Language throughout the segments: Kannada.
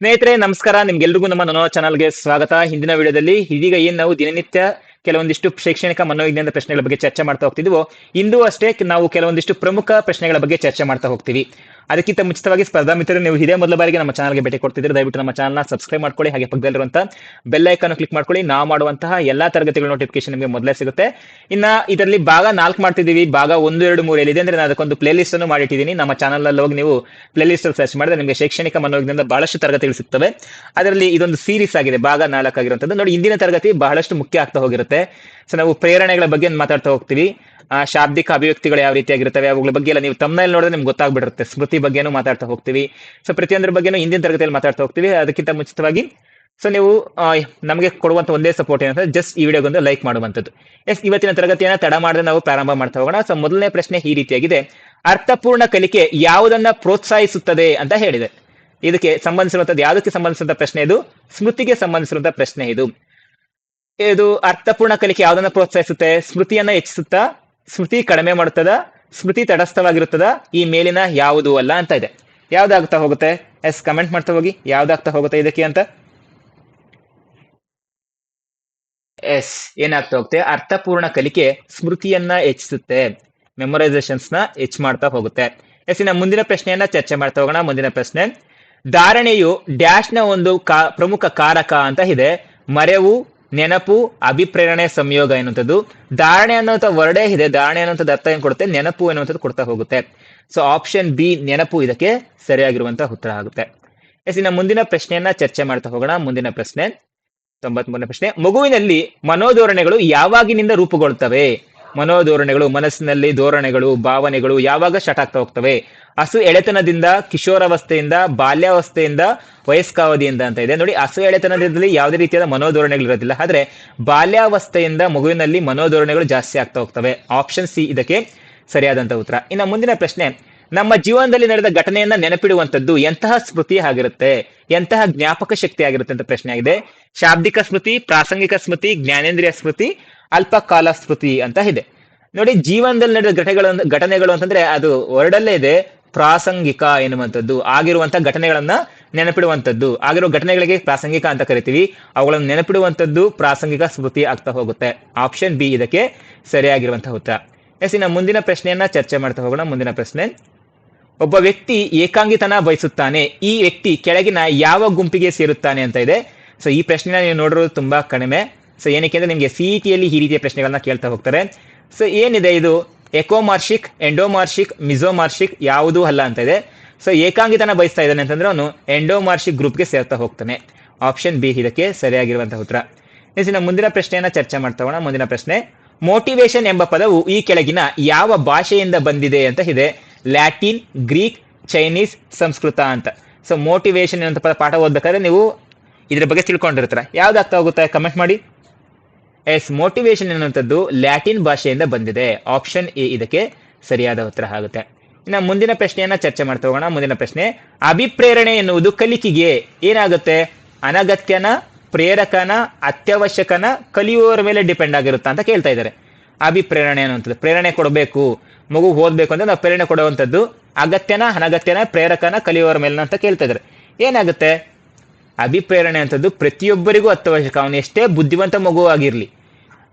ಸ್ನೇಹಿತರೆ, ನಮಸ್ಕಾರ. ನಿಮ್ಗೆಲ್ರಿಗೂ ನಮ್ಮ ನೋ ಚಾನಲ್ಗೆ ಸ್ವಾಗತ. ಹಿಂದಿನ ವಿಡಿಯೋದಲ್ಲಿ ಇದೀಗ ಏನ್ ನಾವು ದಿನನಿತ್ಯ ಕೆಲವೊಂದಿಷ್ಟು ಶೈಕ್ಷಣಿಕ ಮನೋವಿಜ್ಞಾನದ ಪ್ರಶ್ನೆಗಳ ಬಗ್ಗೆ ಚರ್ಚೆ ಮಾಡ್ತಾ ಹೋಗ್ತಿದ್ವೋ, ಇಂದು ಅಷ್ಟೇ ನಾವು ಕೆಲವೊಂದಿಷ್ಟು ಪ್ರಮುಖ ಪ್ರಶ್ನೆಗಳ ಬಗ್ಗೆ ಚರ್ಚೆ ಮಾಡ್ತಾ ಹೋಗ್ತೀವಿ. ಅದಕ್ಕಿಂತ ಮುಂಚಿತವಾಗಿ ಸ್ಪರ್ಧಾ ಮಿತ್ರ ನೀವು ಇದೇ ಮೊದಲ ಬಾರಿಗೆ ನಮ್ಮ ಚಾನಲ್ಗೆ ಭೇಟಿ ಕೊಡ್ತಿದ್ರೆ ದಯವಿಟ್ಟು ನಮ್ಮ ಚಾನಲ್ನ ಸಬ್ಸ್ಕ್ರೈಬ್ ಮಾಡ್ಕೊಳ್ಳಿ, ಹಾಗೆ ಪಕ್ಕದಲ್ಲಿರುವಂತಹ ಬೆಲ್ ಐಕಾನ್ ಕ್ಲಿಕ್ ಮಾಡ್ಕೊಳ್ಳಿ. ನಾವು ಮಾಡುವಂತಹ ಎಲ್ಲಾ ತರಗತಿಗಳ ನೋಟಿಫಿಕೇಶನ್ ನಿಮಗೆ ಮೊದಲೇ ಸಿಗುತ್ತೆ. ಇನ್ನ ಇದರಲ್ಲಿ ಭಾಗ ನಾಲ್ಕು ಮಾಡ್ತಿದ್ದೀವಿ. ಭಾಗ ಒಂದು, ಎರಡು, ಮೂರು ಎಲ್ಲಿದೆ ಅಂದ್ರೆ ನಾನು ಅದಕ್ಕೊಂದು ಪ್ಲೇ ಲಿಸ್ಟ್ ಅನ್ನು ಮಾಡಿಟ್ಟಿದ್ದೀನಿ. ನಮ್ಮ ಚಾನಲ್ ಅಲ್ಲಿ ಹೋಗಿ ನೀವು ಪ್ಲೇ ಲಿಸ್ಟ್ ಸರ್ಚ್ ಮಾಡಿದ್ರೆ ನಿಮಗೆ ಶೈಕ್ಷಣಿಕ ಮನೋವಿಜ್ಞಾನದ ಬಹಳಷ್ಟು ತರಗತಿಗಳು ಸಿಗ್ತವೆ. ಅದರಲ್ಲಿ ಇದೊಂದು ಸೀರೀಸ್ ಆಗಿದೆ, ಭಾಗ ನಾಲ್ಕು ಆಗಿರುವಂತದ್ದು. ನೋಡಿ, ಇಂದಿನ ತರಗತಿ ಬಹಳಷ್ಟು ಮುಖ್ಯ ಆಗ್ತಾ ಹೋಗಿರುತ್ತೆ. ಸೊ ನಾವು ಪ್ರೇರಣೆಗಳ ಬಗ್ಗೆ ಮಾತಾಡ್ತಾ ಹೋಗ್ತೀವಿ. ಆ ಶಾಬ್ದಿಕ ಅಭಿವ್ಯಕ್ತಿಗಳು ಯಾವ ರೀತಿಯಾಗಿರ್ತವೆ ಅವುಗಳ ಬಗ್ಗೆ ಎಲ್ಲ ನೀವು ತಮ್ಮನಲ್ಲಿ ನೋಡಿದ್ರೆ ನಿಮ್ಗೆ ಗೊತ್ತಾಗ್ಬಿಡುತ್ತೆ. ಸ್ಮೃತಿ ಬಗ್ಗೆನೂ ಮಾತಾಡ್ತಾ ಹೋಗ್ತೀವಿ. ಸೊ ಪ್ರತಿಯೊಂದ್ರ ಬಗ್ಗೆನೂ ಹಿಂದಿನ ತರಗತಿಯಲ್ಲಿ ಮಾತಾಡ್ತಾ ಹೋಗ್ತೀವಿ. ಅದಕ್ಕಿಂತ ಮುಂಚಿತವಾಗಿ ಸೊ ನೀವು ನಮಗೆ ಕೊಡುವಂತ ಒಂದೇ ಸಪೋರ್ಟ್ ಏನಂದ್ರೆ ಜಸ್ಟ್ ಈ ವಿಡಿಯೋಗೊಂದು ಲೈಕ್ ಮಾಡುವಂಥದ್ದು. ಎಸ್ ಇವತ್ತಿನ ತರಗತಿಯನ್ನ ತಡ ಮಾಡದೆ ನಾವು ಪ್ರಾರಂಭ ಮಾಡ್ತಾ ಹೋಗೋಣ. ಸೊ ಮೊದಲನೇ ಪ್ರಶ್ನೆ ಈ ರೀತಿಯಾಗಿದೆ. ಅರ್ಥಪೂರ್ಣ ಕಲಿಕೆ ಯಾವುದನ್ನ ಪ್ರೋತ್ಸಾಹಿಸುತ್ತದೆ ಅಂತ ಹೇಳಿದೆ. ಇದಕ್ಕೆ ಸಂಬಂಧಿಸಿರುವಂತದ್ದು ಯಾವುದಕ್ಕೆ ಸಂಬಂಧಿಸಿದಂತ ಪ್ರಶ್ನೆ ಇದು? ಸ್ಮೃತಿಗೆ ಸಂಬಂಧಿಸಿರುವಂತ ಪ್ರಶ್ನೆ ಇದು. ಇದು ಅರ್ಥಪೂರ್ಣ ಕಲಿಕೆ ಯಾವುದನ್ನ ಪ್ರೋತ್ಸಾಹಿಸುತ್ತೆ? ಸ್ಮೃತಿಯನ್ನ ಹೆಚ್ಚಿಸುತ್ತಾ? ಸ್ಮೃತಿ ಕಡಿಮೆ ಮಾಡುತ್ತದ, ಸ್ಮೃತಿ ತಟಸ್ಥವಾಗಿರುತ್ತದ, ಈ ಮೇಲಿನ ಯಾವುದು ಅಲ್ಲ ಅಂತ ಇದೆ. ಯಾವ್ದಾಗ್ತಾ ಹೋಗುತ್ತೆ? ಎಸ್ ಕಮೆಂಟ್ ಮಾಡ್ತಾ ಹೋಗಿ. ಯಾವ್ದಾಗ್ತಾ ಹೋಗುತ್ತೆ ಇದಕ್ಕೆ ಅಂತ? ಎಸ್, ಏನಾಗ್ತಾ ಹೋಗುತ್ತೆ? ಅರ್ಥಪೂರ್ಣ ಕಲಿಕೆ ಸ್ಮೃತಿಯನ್ನ ಹೆಚ್ಚಿಸುತ್ತೆ. ಮೆಮೊರೈಸೇಷನ್ಸ್ನ ಹೆಚ್ಚು ಮಾಡ್ತಾ ಹೋಗುತ್ತೆ. ಎಸ್, ಇನ್ನ ಮುಂದಿನ ಪ್ರಶ್ನೆಯನ್ನ ಚರ್ಚೆ ಮಾಡ್ತಾ ಹೋಗೋಣ. ಮುಂದಿನ ಪ್ರಶ್ನೆ. ಧಾರಣೆಯು ಡ್ಯಾಶ್ನ ಒಂದು ಕಾ, ಪ್ರಮುಖ ಕಾರಕ ಅಂತ ಇದೆ. ಮರೆವು ನೆನಪು, ಅಭಿಪ್ರೇರಣೆ, ಸಂಯೋಗ ಎನ್ನುವಂಥದ್ದು. ಧಾರಣೆ ಅನ್ನುವಂಥ ವರ್ಡೇ ಇದೆ. ಧಾರಣೆ ಅನ್ನುವಂಥದ್ದು ಅರ್ಥ ಏನ್ ಕೊಡುತ್ತೆ? ನೆನಪು ಎನ್ನುವಂಥದ್ದು ಕೊಡ್ತಾ ಹೋಗುತ್ತೆ. ಸೊ ಆಪ್ಷನ್ ಬಿ ನೆನಪು ಇದಕ್ಕೆ ಸರಿಯಾಗಿರುವಂತಹ ಉತ್ತರ ಆಗುತ್ತೆ. ಎಸ್, ಇನ್ನ ಮುಂದಿನ ಪ್ರಶ್ನೆಯನ್ನ ಚರ್ಚೆ ಮಾಡ್ತಾ ಹೋಗೋಣ. ಮುಂದಿನ ಪ್ರಶ್ನೆ, ತೊಂಬತ್ಮೂರನೇ ಪ್ರಶ್ನೆ. ಮಗುವಿನಲ್ಲಿ ಮನೋಧೋರಣೆಗಳು ಯಾವಾಗಿನಿಂದ ರೂಪುಗೊಳ್ತವೆ? ಮನೋಧೋರಣೆಗಳು, ಮನಸ್ಸಿನಲ್ಲಿ ಧೋರಣೆಗಳು, ಭಾವನೆಗಳು ಯಾವಾಗ ಶಟ್ ಆಗ್ತಾ ಹೋಗ್ತವೆ? ಹಸು ಎಳೆತನದಿಂದ, ಕಿಶೋರಾವಸ್ಥೆಯಿಂದ, ಬಾಲ್ಯಾವಸ್ಥೆಯಿಂದ, ವಯಸ್ಕಾವಧಿಯಿಂದ ಅಂತ ಇದೆ. ನೋಡಿ, ಹಸು ಎಳೆತನದಲ್ಲಿ ಯಾವುದೇ ರೀತಿಯಾದ ಮನೋಧೋರಣೆಗಳು ಇರೋದಿಲ್ಲ. ಆದ್ರೆ ಬಾಲ್ಯಾವಸ್ಥೆಯಿಂದ ಮಗುವಿನಲ್ಲಿ ಮನೋಧೋರಣೆಗಳು ಜಾಸ್ತಿ ಆಗ್ತಾ ಹೋಗ್ತವೆ. ಆಪ್ಷನ್ ಸಿ ಇದಕ್ಕೆ ಸರಿಯಾದಂತ ಉತ್ತರ. ಇನ್ನು ಮುಂದಿನ ಪ್ರಶ್ನೆ ನಮ್ಮ ಜೀವನದಲ್ಲಿ ನಡೆದ ಘಟನೆಯನ್ನ ನೆನಪಿಡುವಂತದ್ದು ಎಂತಹ ಸ್ಮೃತಿ ಆಗಿರುತ್ತೆ, ಎಂತಹ ಜ್ಞಾಪಕ ಶಕ್ತಿ ಆಗಿರುತ್ತೆ ಅಂತ ಪ್ರಶ್ನೆ ಆಗಿದೆ ಶಾಬ್ದಿಕ ಸ್ಮೃತಿ, ಪ್ರಾಸಂಗಿಕ ಸ್ಮೃತಿ, ಜ್ಞಾನೇಂದ್ರಿಯ ಸ್ಮೃತಿ, ಅಲ್ಪಕಾಲ ಸ್ಮೃತಿ ಅಂತ ಇದೆ. ನೋಡಿ, ಜೀವನದಲ್ಲಿ ನಡೆದ ಘಟನೆಗಳು ಘಟನೆಗಳು ಅಂತಂದ್ರೆ ಅದು ವರ್ಡಲ್ಲೇ ಇದೆ, ಪ್ರಾಸಂಗಿಕ ಎನ್ನುವಂಥದ್ದು ಆಗಿರುವಂತಹ ಘಟನೆಗಳನ್ನ ನೆನಪಿಡುವಂಥದ್ದು. ಆಗಿರುವ ಘಟನೆಗಳಿಗೆ ಪ್ರಾಸಂಗಿಕ ಅಂತ ಕರಿತೀವಿ, ಅವುಗಳನ್ನು ನೆನಪಿಡುವಂಥದ್ದು, ಪ್ರಾಸಂಗಿಕ ಸ್ಮೃತಿ ಆಗ್ತಾ ಹೋಗುತ್ತೆ. ಆಪ್ಷನ್ ಬಿ ಇದಕ್ಕೆ ಸರಿಯಾಗಿರುವಂತಹ ಉತ್ತರ. ಎಸ್, ಇನ್ನು ಮುಂದಿನ ಪ್ರಶ್ನೆಯನ್ನ ಚರ್ಚೆ ಮಾಡ್ತಾ ಹೋಗೋಣ, ಮುಂದಿನ ಪ್ರಶ್ನೆ. ಒಬ್ಬ ವ್ಯಕ್ತಿ ಏಕಾಂಗಿತನ ಬಯಸುತ್ತಾನೆ, ಈ ವ್ಯಕ್ತಿ ಕೆಳಗಿನ ಯಾವ ಗುಂಪಿಗೆ ಸೇರುತ್ತಾನೆ ಅಂತ ಇದೆ. ಸೊ ಈ ಪ್ರಶ್ನೆ ನೀವು ನೋಡಿರೋದು ತುಂಬಾ ಕಡಿಮೆ. ಸೊ ಏನಕ್ಕೆ ಅಂದ್ರೆ ನಿಮಗೆ ಸಿಇಟಿಯಲ್ಲಿ ಈ ರೀತಿಯ ಪ್ರಶ್ನೆಗಳನ್ನ ಕೇಳ್ತಾ ಹೋಗ್ತಾರೆ. ಸೊ ಏನಿದೆ ಇದು? ಎಕೋಮಾರ್ಷಿಕ್, ಎಂಡೋಮಾರ್ಷಿಕ್ ಮಿಜೋಮಾರ್ಷಿಕ್ ಯಾವುದೂ ಅಲ್ಲ ಅಂತ ಇದೆ. ಸೊ ಏಕಾಂಗಿತನ ಬಯಸ್ತಾ ಇದ್ದಾನೆ ಅಂತಂದ್ರೆ ಅವನು ಎಂಡೋಮಾರ್ಷಿಕ್ ಗ್ರೂಪ್ಗೆ ಸೇರ್ತಾ ಹೋಗ್ತಾನೆ. ಆಪ್ಷನ್ ಬಿ ಇದಕ್ಕೆ ಸರಿಯಾಗಿರುವಂತಹ ಉತ್ತರ. ಇನ್ನು ಮುಂದಿನ ಪ್ರಶ್ನೆಯನ್ನ ಚರ್ಚೆ ಮಾಡ್ತಾ ಹೋಗೋಣ. ಮುಂದಿನ ಪ್ರಶ್ನೆ ಮೋಟಿವೇಶನ್ ಎಂಬ ಪದವು ಈ ಕೆಳಗಿನ ಯಾವ ಭಾಷೆಯಿಂದ ಬಂದಿದೆ ಅಂತ ಇದೆ. ಲ್ಯಾಟಿನ್, ಗ್ರೀಕ್, ಚೈನೀಸ್, ಸಂಸ್ಕೃತ ಅಂತ. ಸೊ ಮೋಟಿವೇಶನ್ ಏನಂತ ಪಾಠ ಓದ್ಬೇಕಾದ್ರೆ ನೀವು ಇದ್ರ ಬಗ್ಗೆ ತಿಳ್ಕೊಂಡಿರ್ತೀರ. ಅರ್ಥ ಹೋಗುತ್ತೆ ಕಮೆಂಟ್ ಮಾಡಿ. ಎಸ್ ಮೋಟಿವೇಶನ್ ಎನ್ನುವಂಥದ್ದು ಲ್ಯಾಟಿನ್ ಭಾಷೆಯಿಂದ ಬಂದಿದೆ. ಆಪ್ಷನ್ ಎ ಇದಕ್ಕೆ ಸರಿಯಾದ ಉತ್ತರ ಆಗುತ್ತೆ. ಇನ್ನು ಮುಂದಿನ ಪ್ರಶ್ನೆಯನ್ನ ಚರ್ಚೆ ಮಾಡ್ತಾ ಹೋಗೋಣ. ಮುಂದಿನ ಪ್ರಶ್ನೆ, ಅಭಿಪ್ರೇರಣೆ ಎನ್ನುವುದು ಕಲಿಕೆಗೆ ಏನಾಗುತ್ತೆ? ಅನಗತ್ಯನ, ಪ್ರೇರಕನ, ಅತ್ಯವಶ್ಯಕನ ಕಲಿಯುವವರ ಮೇಲೆ ಡಿಪೆಂಡ್ ಆಗಿರುತ್ತಾ ಅಂತ ಕೇಳ್ತಾ ಇದ್ದಾರೆ. ಅಭಿಪ್ರೇರಣೆ ಅನ್ನುವಂಥದ್ದು. ಪ್ರೇರಣೆ ಕೊಡಬೇಕು. ಮಗು ಓದ್ಬೇಕು ಅಂದ್ರೆ ನಾವು ಪ್ರೇರಣೆ ಕೊಡುವಂಥದ್ದು ಅಗತ್ಯನ, ಅನಗತ್ಯನ, ಪ್ರೇರಕನ, ಕಲಿಯುವವರ ಮೇಲೆ ಅಂತ ಕೇಳ್ತಾ ಇದ್ದಾರೆ ಏನಾಗುತ್ತೆ? ಅಭಿಪ್ರೇರಣೆ ಅಂತದ್ದು ಪ್ರತಿಯೊಬ್ಬರಿಗೂ ಅತ್ಯವಶ್ಯಕ ಅವನು ಎಷ್ಟೇ ಬುದ್ಧಿವಂತ ಮಗು ಆಗಿರ್ಲಿ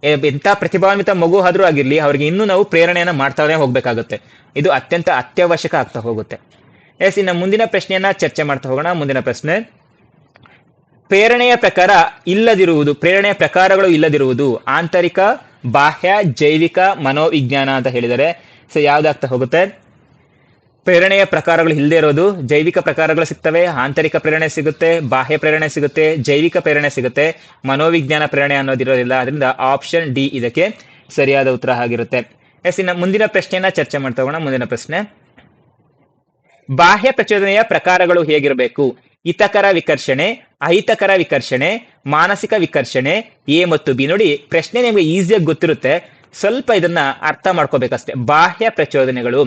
ಎಂಥ ಪ್ರತಿಭಾನ್ವಿತ ಮಗು ಆದ್ರೂ ಆಗಿರ್ಲಿ, ಅವ್ರಿಗೆ ಇನ್ನೂ ನಾವು ಪ್ರೇರಣೆಯನ್ನ ಮಾಡ್ತಾನೆ ಹೋಗ್ಬೇಕಾಗುತ್ತೆ. ಇದು ಅತ್ಯಂತ ಅತ್ಯವಶ್ಯಕ ಆಗ್ತಾ ಹೋಗುತ್ತೆ. ಎಸ್, ಇನ್ನು ಮುಂದಿನ ಪ್ರಶ್ನೆಯನ್ನ ಚರ್ಚೆ ಮಾಡ್ತಾ ಹೋಗೋಣ. ಮುಂದಿನ ಪ್ರಶ್ನೆ, ಪ್ರೇರಣೆಯ ಪ್ರಕಾರ ಇಲ್ಲದಿರುವುದು, ಪ್ರೇರಣೆಯ ಪ್ರಕಾರಗಳು ಇಲ್ಲದಿರುವುದು ಆಂತರಿಕ, ಬಾಹ್ಯ, ಜೈವಿಕ, ಮನೋವಿಜ್ಞಾನ ಅಂತ ಹೇಳಿದರೆ ಸೊ ಯಾವ್ದಾಗ್ತಾ ಹೋಗುತ್ತೆ? ಪ್ರೇರಣೆಯ ಪ್ರಕಾರಗಳು ಇಲ್ಲದೆ ಇರೋದು, ಜೈವಿಕ ಪ್ರಕಾರಗಳು ಸಿಗ್ತವೆ, ಆಂತರಿಕ ಪ್ರೇರಣೆ ಸಿಗುತ್ತೆ, ಬಾಹ್ಯ ಪ್ರೇರಣೆ ಸಿಗುತ್ತೆ, ಜೈವಿಕ ಪ್ರೇರಣೆ ಸಿಗುತ್ತೆ, ಮನೋವಿಜ್ಞಾನ ಪ್ರೇರಣೆ ಅನ್ನೋದಿರೋದಿಲ್ಲ. ಅದರಿಂದ ಆಪ್ಷನ್ ಡಿ ಇದಕ್ಕೆ ಸರಿಯಾದ ಉತ್ತರ ಆಗಿರುತ್ತೆ. ಎಸ್, ಇನ್ನು ಮುಂದಿನ ಪ್ರಶ್ನೆಯನ್ನ ಚರ್ಚೆ ಮಾಡ್ತಾ ಹೋಗೋಣ. ಮುಂದಿನ ಪ್ರಶ್ನೆ. ಬಾಹ್ಯ ಪ್ರಚೋದನೆಯ ಪ್ರಕಾರಗಳು ಹೇಗಿರಬೇಕು? ಹಿತಕರ ವಿಕರ್ಷಣೆ, ಅಹಿತಕರ ವಿಕರ್ಷಣೆ, ಮಾನಸಿಕ ವಿಕರ್ಷಣೆ, ಎ ಮತ್ತು ಬಿ. ನೋಡಿ, ಪ್ರಶ್ನೆ ನಿಮಗೆ ಈಸಿಯಾಗಿ ಗೊತ್ತಿರುತ್ತೆ. ಸ್ವಲ್ಪ ಇದನ್ನ ಅರ್ಥ ಮಾಡ್ಕೋಬೇಕಷ್ಟೇ. ಬಾಹ್ಯ ಪ್ರಚೋದನೆಗಳು.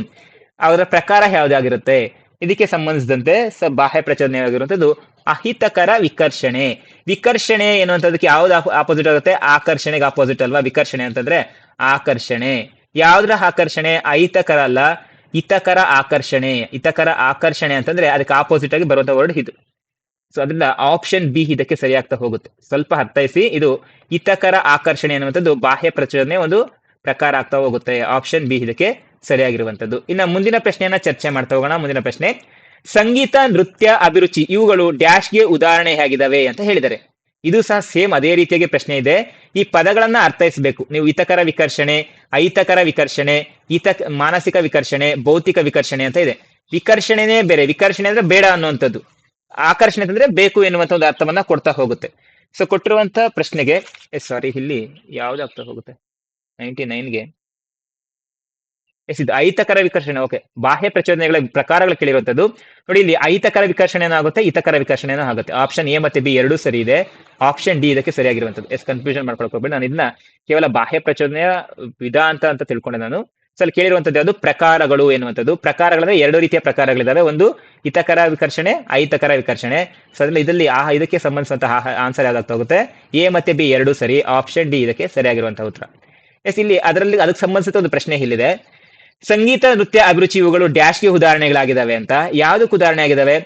ಅವರ ಪ್ರಕಾರ ಯಾವ್ದಾಗಿರುತ್ತೆ ಇದಕ್ಕೆ ಸಂಬಂಧಿಸಿದಂತೆ ಬಾಹ್ಯ ಪ್ರಚೋದನೆ ಆಗಿರುವಂಥದ್ದು ಅಹಿತಕರ ವಿಕರ್ಷಣೆ. ವಿಕರ್ಷಣೆ ಎನ್ನುವಂಥದ್ದಕ್ಕೆ ಯಾವ್ದು ಆಪೋಸಿಟ್ ಆಗುತ್ತೆ? ಆಕರ್ಷಣೆಗೆ ಆಪೋಸಿಟ್ ಅಲ್ವಾ? ವಿಕರ್ಷಣೆ ಅಂತಂದ್ರೆ ಆಕರ್ಷಣೆ. ಯಾವ್ದ್ರ ಆಕರ್ಷಣೆ? ಅಹಿತಕರ ಅಲ್ಲ, ಹಿತಕರ ಆಕರ್ಷಣೆ. ಹಿತಕರ ಆಕರ್ಷಣೆ ಅಂತಂದ್ರೆ ಅದಕ್ಕೆ ಆಪೋಸಿಟ್ ಆಗಿ ಬರುವಂತ ವರ್ಡ್ ಇದು. ಸೊ ಅದರಿಂದ ಆಪ್ಷನ್ ಬಿ ಇದಕ್ಕೆ ಸರಿಯಾಗ್ತಾ ಹೋಗುತ್ತೆ. ಸ್ವಲ್ಪ ಅರ್ಥೈಸಿ, ಇದು ಹಿತಕರ ಆಕರ್ಷಣೆ ಅನ್ನುವಂಥದ್ದು, ಬಾಹ್ಯ ಪ್ರಚೋದನೆ ಒಂದು ಪ್ರಕಾರ ಆಗ್ತಾ ಹೋಗುತ್ತೆ. ಆಪ್ಷನ್ ಬಿ ಇದಕ್ಕೆ ಸರಿಯಾಗಿರುವಂತದ್ದು ಇನ್ನ ಮುಂದಿನ ಪ್ರಶ್ನೆಯನ್ನ ಚರ್ಚೆ ಮಾಡ್ತಾ ಹೋಗೋಣ. ಮುಂದಿನ ಪ್ರಶ್ನೆ, ಸಂಗೀತ, ನೃತ್ಯ, ಅಭಿರುಚಿ ಇವುಗಳು ಡ್ಯಾಶ್ಗೆ ಉದಾಹರಣೆ ಹೇಗಿದಾವೆ ಅಂತ ಹೇಳಿದ್ದಾರೆ ಇದು ಸಹ ಸೇಮ್ ಅದೇ ರೀತಿಯಾಗಿ ಪ್ರಶ್ನೆ ಇದೆ. ಈ ಪದಗಳನ್ನ ಅರ್ಥೈಸಬೇಕು. ನೀವು ಹಿತಕರ ವಿಕರ್ಷಣೆ, ಅಹಿತಕರ ವಿಕರ್ಷಣೆ, ಹಿತ, ಮಾನಸಿಕ ವಿಕರ್ಷಣೆ, ಭೌತಿಕ ವಿಕರ್ಷಣೆ ಅಂತ ಇದೆ. ವಿಕರ್ಷಣೆನೇ ಬೇರೆ. ವಿಕರ್ಷಣೆ ಅಂದ್ರೆ ಬೇಡ ಅನ್ನುವಂಥದ್ದು. ಆಕರ್ಷಣೆ ಅಂದ್ರೆ ಬೇಕು ಎನ್ನುವಂತ ಒಂದು ಅರ್ಥವನ್ನ ಕೊಡ್ತಾ ಹೋಗುತ್ತೆ. ಸೊ ಕೊಟ್ಟಿರುವಂತ ಪ್ರಶ್ನೆಗೆ ಸಾರಿ ಇಲ್ಲಿ ಯಾವ್ದಾಗ್ತಾ ಹೋಗುತ್ತೆ? ನೈಂಟಿ ನೈನ್ಗೆ ಎಸ್ ಇದು ಅಹಿತಕರ ವಿಕರ್ಷಣೆ ಓಕೆ ಬಾಹ್ಯ ಪ್ರಚೋದನೆಗಳ ಪ್ರಕಾರಗಳು ಕೇಳಿರುವಂತದ್ದು. ನೋಡಿ, ಇಲ್ಲಿ ಅಹಿತಕರ ವಿಕರ್ಷಣೆ ಆಗುತ್ತೆ ಇತಕರ ವಿಕರ್ಷಣೆ ಆಗುತ್ತೆ. ಆಪ್ಷನ್ ಎ ಮತ್ತೆ ಬಿ ಎರಡೂ ಸರಿ ಇದೆ. ಆಪ್ಷನ್ ಡಿ ಇದಕ್ಕೆ ಸರಿಯಾಗಿರುವಂತದ್ದು. ಎಸ್ ಕನ್ಫ್ಯೂಷನ್ ಮಾಡ್ಕೊಳಕ್ ಹೋಗ್ಬೇಡಿ. ನಾನು ಇದನ್ನ ಕೇವಲ ಬಾಹ್ಯ ಪ್ರಚೋದನೆಯ ವಿಧ ಅಂತ ಅಂತ ತಿಳ್ಕೊಂಡೆ ನಾನು. ಸೊ ಅಲ್ಲಿ ಕೇಳಿರುವಂತದ್ದು ಯಾವುದು? ಪ್ರಕಾರಗಳು ಎನ್ನುವಂಥದ್ದು. ಪ್ರಕಾರಗಳಂದ್ರೆ ಎರಡು ರೀತಿಯ ಪ್ರಕಾರಗಳಿದಾವೆ ಒಂದು ಹಿತಕರ ವಿಕರ್ಷಣೆ, ಅಹಿತಕರ ವಿಕರ್ಷಣೆ. ಸೊ ಅದ್ರಲ್ಲಿ ಇದರಲ್ಲಿ ಆ ಇದಕ್ಕೆ ಸಂಬಂಧಿಸಿದಂತಹ ಆನ್ಸರ್ ಯಾವ್ದಾಗ್ತಾ ಹೋಗುತ್ತೆ? ಎ ಮತ್ತೆ ಬಿ ಎರಡು ಸರಿ ಆಪ್ಷನ್ ಡಿ ಇದಕ್ಕೆ ಸರಿಯಾಗಿರುವಂತಹ ಉತ್ತರ. ಎಸ್ ಇಲ್ಲಿ ಅದರಲ್ಲಿ ಅದಕ್ಕೆ ಸಂಬಂಧಿಸಿದ ಒಂದು ಪ್ರಶ್ನೆ ಇಲ್ಲಿದೆ. ಸಂಗೀತ, ನೃತ್ಯ, ಅಭಿರುಚಿ ಇವುಗಳು ಡ್ಯಾಶ್ಗೆ ಉದಾಹರಣೆಗಳಾಗಿದ್ದಾವೆ ಅಂತ. ಯಾವ್ದಕ್ಕೆ ಉದಾಹರಣೆ ಆಗಿದಾವೆ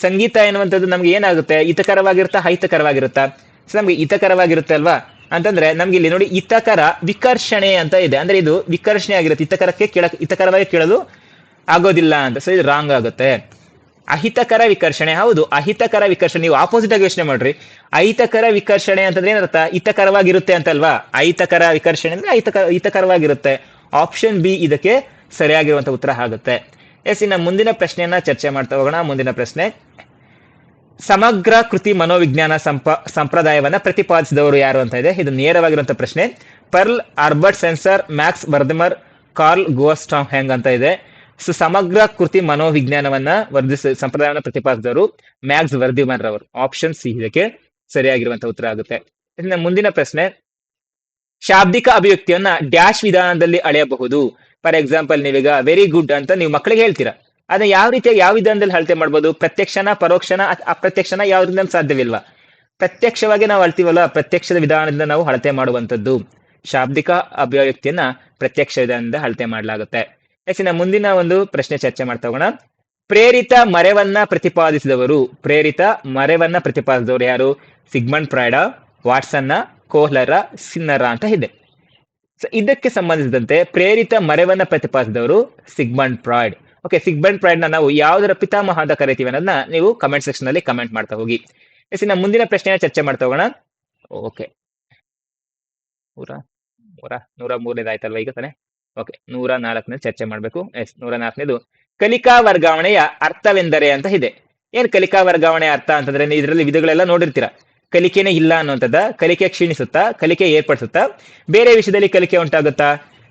ಸಂಗೀತ ಎನ್ನುವಂಥದ್ದು ನಮ್ಗೆ ಏನಾಗುತ್ತೆ? ಹಿತಕರವಾಗಿರುತ್ತಾ, ಅಹಿತಕರವಾಗಿರುತ್ತಾ? ಸೊ ನಮ್ಗೆ ಹಿತಕರವಾಗಿರುತ್ತೆ ಅಲ್ವಾ? ಅಂತಂದ್ರೆ ನಮ್ಗೆ ಇಲ್ಲಿ ನೋಡಿ ಇತಕರ ವಿಕರ್ಷಣೆ ಅಂತ ಇದೆ. ಅಂದ್ರೆ ಇದು ವಿಕರ್ಷಣೆ ಆಗಿರುತ್ತೆ. ಇತಕರಕ್ಕೆ ಕೇಳ ಇತಕರವಾಗಿ ಕೇಳಲು ಆಗೋದಿಲ್ಲ ಅಂತ. ಸೊ ಇದು ರಾಂಗ್ ಆಗುತ್ತೆ. ಅಹಿತಕರ ವಿಕರ್ಷಣೆ, ಹೌದು. ಅಹಿತಕರ ವಿಕರ್ಷಣೆ, ನೀವು ಆಪೋಸಿಟ್ ಆಗಿ ಯೋಚನೆ ಮಾಡ್ರಿ. ಅಹಿತಕರ ವಿಕರ್ಷಣೆ ಅಂತಂದ್ರೆ ಏನರ್ಥ? ಹಿತಕರವಾಗಿರುತ್ತೆ ಅಂತಲ್ವಾ? ಅಹಿತಕರ ವಿಕರ್ಷಣೆ ಅಂದ್ರೆ ಅಹಿತಕರ ಹಿತಕರವಾಗಿರುತ್ತೆ. ಆಪ್ಷನ್ ಬಿ ಇದಕ್ಕೆ ಸರಿಯಾಗಿರುವಂತ ಉತ್ತರ ಆಗುತ್ತೆ. ಎಸ್, ಇನ್ನ ಮುಂದಿನ ಪ್ರಶ್ನೆಯನ್ನ ಚರ್ಚೆ ಮಾಡ್ತಾ ಹೋಗೋಣ. ಮುಂದಿನ ಪ್ರಶ್ನೆ. ಸಮಗ್ರ ಕೃತಿ ಮನೋವಿಜ್ಞಾನ ಸಂಪ, ಸಂಪ್ರದಾಯವನ್ನ ಪ್ರತಿಪಾದಿಸಿದವರು ಯಾರು ಅಂತ ಇದೆ. ಇದು ನೇರವಾಗಿರುವಂತಹ ಪ್ರಶ್ನೆ. Pearl Herbert Spencer, Max Wertheimer Carl ಗೋಸ್ಟಾಮ್ ಹೆಂಗ್ ಅಂತ ಇದೆ. ಸೊ, ಸಮಗ್ರ ಕೃತಿ ಮನೋವಿಜ್ಞಾನವನ್ನ ವರ್ಧಿಸ, ಸಂಪ್ರದಾಯವನ್ನ ಪ್ರತಿಪಾದಿಸಿದವರು ಮ್ಯಾಕ್ಸ್ ವರ್ದಿಮರ್ ಅವರು ಆಪ್ಷನ್ ಸಿ ಇದಕ್ಕೆ ಸರಿಯಾಗಿರುವಂತಹ ಉತ್ತರ ಆಗುತ್ತೆ. ಇನ್ನು ಮುಂದಿನ ಪ್ರಶ್ನೆ. ಶಾಬ್ದಿಕ ಅಭಿವ್ಯಕ್ತಿಯನ್ನ ಡ್ಯಾಶ್ ವಿಧಾನದಲ್ಲಿ ಅಳೆಯಬಹುದು. ಫಾರ್ ಎಕ್ಸಾಂಪಲ್, ನೀವೀಗ ವೆರಿ ಗುಡ್ ಅಂತ ನೀವು ಮಕ್ಕಳಿಗೆ ಹೇಳ್ತೀರಾ. ಅದನ್ನ ಯಾವ ರೀತಿಯ ಯಾವ ವಿಧಾನದಲ್ಲಿ ಅಳತೆ ಮಾಡ್ಬೋದು? ಪ್ರತ್ಯಕ್ಷನ, ಪರೋಕ್ಷನ ಅಪ್ರತ್ಯಕ್ಷನ ಯಾವ್ದ್ರಿಂದ ಸಾಧ್ಯವಿಲ್ವಾ ಪ್ರತ್ಯಕ್ಷವಾಗಿ ನಾವು ಅಳ್ತೀವಲ್ಲ, ಪ್ರತ್ಯಕ್ಷದ ವಿಧಾನದಿಂದ ನಾವು ಅಳತೆ ಮಾಡುವಂಥದ್ದು. ಶಾಬ್ದಿಕ ಅಭಿವ್ಯಕ್ತಿಯನ್ನ ಪ್ರತ್ಯಕ್ಷ ವಿಧಾನದಿಂದ ಅಳತೆ ಮಾಡಲಾಗುತ್ತೆ. ನೆಕ್ಸ್ಟ್ ಮುಂದಿನ ಒಂದು ಪ್ರಶ್ನೆ ಚರ್ಚೆ ಮಾಡ್ತಾ ಹೋಗೋಣ. ಪ್ರೇರಿತ ಮರೆವನ್ನ ಪ್ರತಿಪಾದಿಸಿದವರು. ಪ್ರೇರಿತ ಮರೆವನ್ನ ಪ್ರತಿಪಾದಿಸಿದವರು ಯಾರು? ಸಿಗ್ಮಂಡ್ ಪ್ರಾಯ್ಡ ವಾಟ್ಸನ್ನ, ಕೋಹ್ಲರ, ಸಿನ್ನರ ಅಂತ ಇದೆ. ಇದಕ್ಕೆ ಸಂಬಂಧಿಸಿದಂತೆ ಪ್ರೇರಿತ ಮರೆವನ್ನ ಪ್ರತಿಪಾದಿಸಿದವರು ಸಿಗ್ಮಂಡ್ ಫ್ರಾಯ್ಡ್. ಓಕೆ ಸಿಗ್ಮಂಡ್ ಪ್ರೈಡ್ನ ನಾವು ಯಾವ್ದರ ಪಿತಾಮಹ ಅಂತ ಕರಿತೀವಿ ಅನ್ನೋದನ್ನ ನೀವು ಕಮೆಂಟ್ ಸೆಕ್ಷನ್ ಅಲ್ಲಿ ಕಮೆಂಟ್ ಮಾಡ್ತಾ ಹೋಗಿ. ಎಸ್ ಇನ್ನ ಮುಂದಿನ ಪ್ರಶ್ನೆಯ ಚರ್ಚೆ ಮಾಡ್ತಾ ಹೋಗೋಣ. ಓಕೆ ನೂರ ನೂರ ನೂರ ಮೂರನೇದು ಆಯ್ತಲ್ವಾ ಈಗ ತಾನೆ? ಓಕೆ ನೂರ ನಾಲ್ಕನೇ ಚರ್ಚೆ ಮಾಡಬೇಕು. ಎಸ್ ನೂರ ನಾಲ್ಕನೇದು ಕಲಿಕಾ ವರ್ಗಾವಣೆಯ ಅರ್ಥವೆಂದರೆ ಅಂತ ಇದೆ. ಏನ್ ಕಲಿಕಾ ವರ್ಗಾವಣೆ ಅರ್ಥ ಅಂತಂದ್ರೆ ಇದರಲ್ಲಿ ವಿಧಗಳೆಲ್ಲ ನೋಡಿರ್ತೀರಾ. ಕಲಿಕೆನೇ ಇಲ್ಲ ಅನ್ನುವಂಥದ್ದ, ಕಲಿಕೆ ಕ್ಷೀಣಿಸುತ್ತಾ, ಕಲಿಕೆ ಏರ್ಪಡಿಸುತ್ತಾ, ಬೇರೆ ವಿಷಯದಲ್ಲಿ ಕಲಿಕೆ ಉಂಟಾಗುತ್ತಾ?